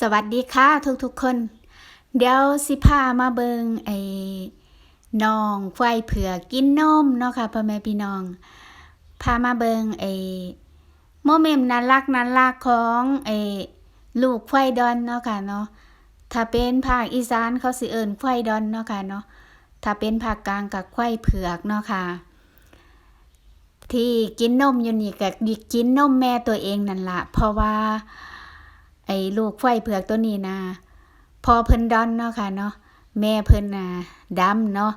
สวัสดีค่ะทุกๆคน เดี๋ยวสิพามาเบิงไอ้น้องควายเผือกกินนมเนาะค่ะพ่อแม่พี่น้อง พามาเบิงไอ้โมเมมน่ารักน่ารักของไอ้ลูกควายดอนเนาะค่ะเนาะถ้าเป็นภาคอีสานเขาสิเอิ้นควายดอนเนาะค่ะเนาะถ้าเป็นภาคกลางกับควายเผือกเนาะค่ะ ที่กินนมอยู่นี่ก็กินนมแม่ตัวเองนั่นละเพราะว่า ไอ้ลูกควายเผือกตัวนี้นะพอเพิ่นดอนเนาะค่ะเนาะแม่เพิ่นนะดำเนาะ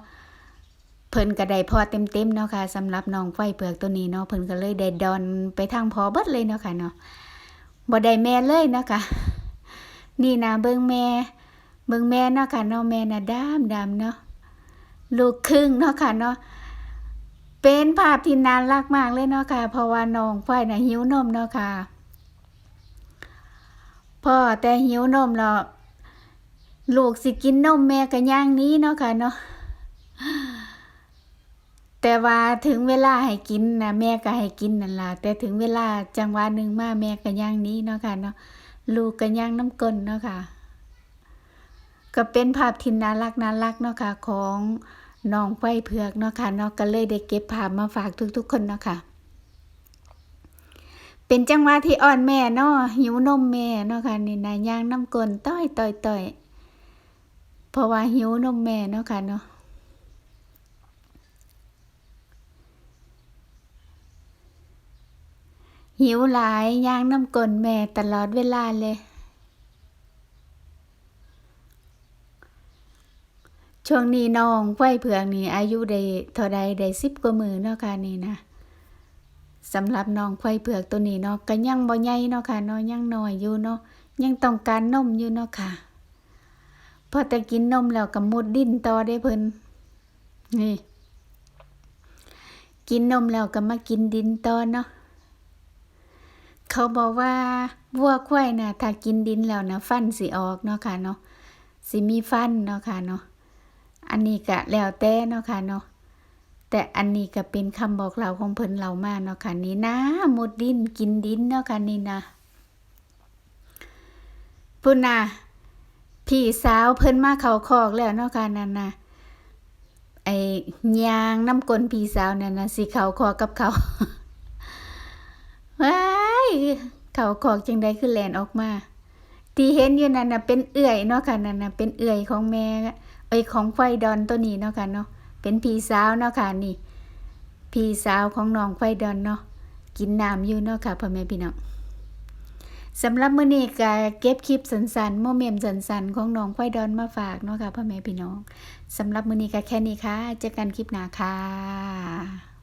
เพิ่นก็ได้พอเต็มๆเนาะค่ะสำหรับน้องควายเผือกตัวนี้เนาะเพิ่นก็เลยได้ดอนไปทางพอเบิดเลยเนาะค่ะเนาะบ่ได้แม่เลยเนาะค่ะนี่นะเบิ่งแม่ เบิ่งแม่เนาะค่ะเนาะแม่น่ะดำดำเนาะลูกครึ่งเนาะค่ะเนาะเป็นภาพที่น่ารักมากเลยเนาะค่ะ เพราะว่าน้องควายน่ะหิวนมเนาะค่ะ พ่อแต่หิวนมแล้วลูกสิกินนมแม่ก็ย่างนี้เนาะค่ะเนาะแต่ว่าถึงเวลาให้กินนะแม่ก็ให้กินนั่นล่ะแต่ถึงเวลาจังหวะหนึ่งมาแม่ก็ย่างนี้เนาะค่ะเนาะลูกก็ย่างน้ำกลนเนาะค่ะ ก็เป็นภาพที่น่ารักน่ารักเนาะค่ะของน้องไฟเผือกเนาะค่ะเนาะก็เลยได้เก็บภาพมาฝากทุกๆ คนเนาะค่ะ เป็นจังหวะที่อ่อนแม่เนาะหิวนมแม่เนาะค่ะนี่นะย่างน้ำกลนต้อยต้อยต้อยเพราะว่าหิวนมแม่เนาะค่ะเนาะหิวหลายย่างน้ำกลนแม่ตลอดเวลาเลย ช่วงนี้น้องไฟเผือกนี่อายุได้เท่าใดได้สิบกว่ามือเนาะค่ะนี่นะ สำหรับน้องควายเผือกตัวนี้เนาะก็ยังบ่ใหญ่เนาะค่ะเนาะยังน้อยอยู่เนาะยังต้องการนมอยู่เนาะค่ะ พอแต่กินนมแล้วก็มุดดิ้นต่อได้เพิ่นนี่ กินนมแล้วก็มากินดินต่อเนาะเขาบอกว่าวัวควายน่ะถ้ากินดินแล้วนะฟันสิออกเนาะค่ะเนาะสิมีฟันเนาะค่ะเนาะอันนี้ก็แล้วแต่เนาะค่ะเนาะ แต่อันนี้ก็เป็นคำบอกเล่าของเพิ่นเรามาเนาะค่ะนี่นะหมดดินกินดินเนาะค่ะนี่นะพุ่นนะพี่สาวเพิ่นมาเขาคอกแล้วเนาะค่ะนั่นนะไอ้ยางน้ำกลนพี่สาวนั่นนะสิเขาคอกับเขาว้ายเขาคอกจังใดคือแลนออกมาที่เห็นอยู่นั่นนะเป็นเอื่อยเนาะค่ะนั่นนะเป็นเอื่อยของแม่เอ้ยของไฟดอนตัวนี้เนาะค่ะเนาะ เป็นพี่สาวเนาะค่ะนี่ พี่สาวของน้องไฟดอนเนาะกินน้ำอยู่เนาะค่ะพ่อแม่พี่น้องสำหรับมื้อนี้ก็เก็บคลิปสันๆโมเมมสันๆของน้องไฟดอนมาฝากเนาะค่ะพ่อแม่พี่น้องสำหรับมื้อนี้ก็แค่นี้ค่ะเจอกันคลิปหน้าค่ะ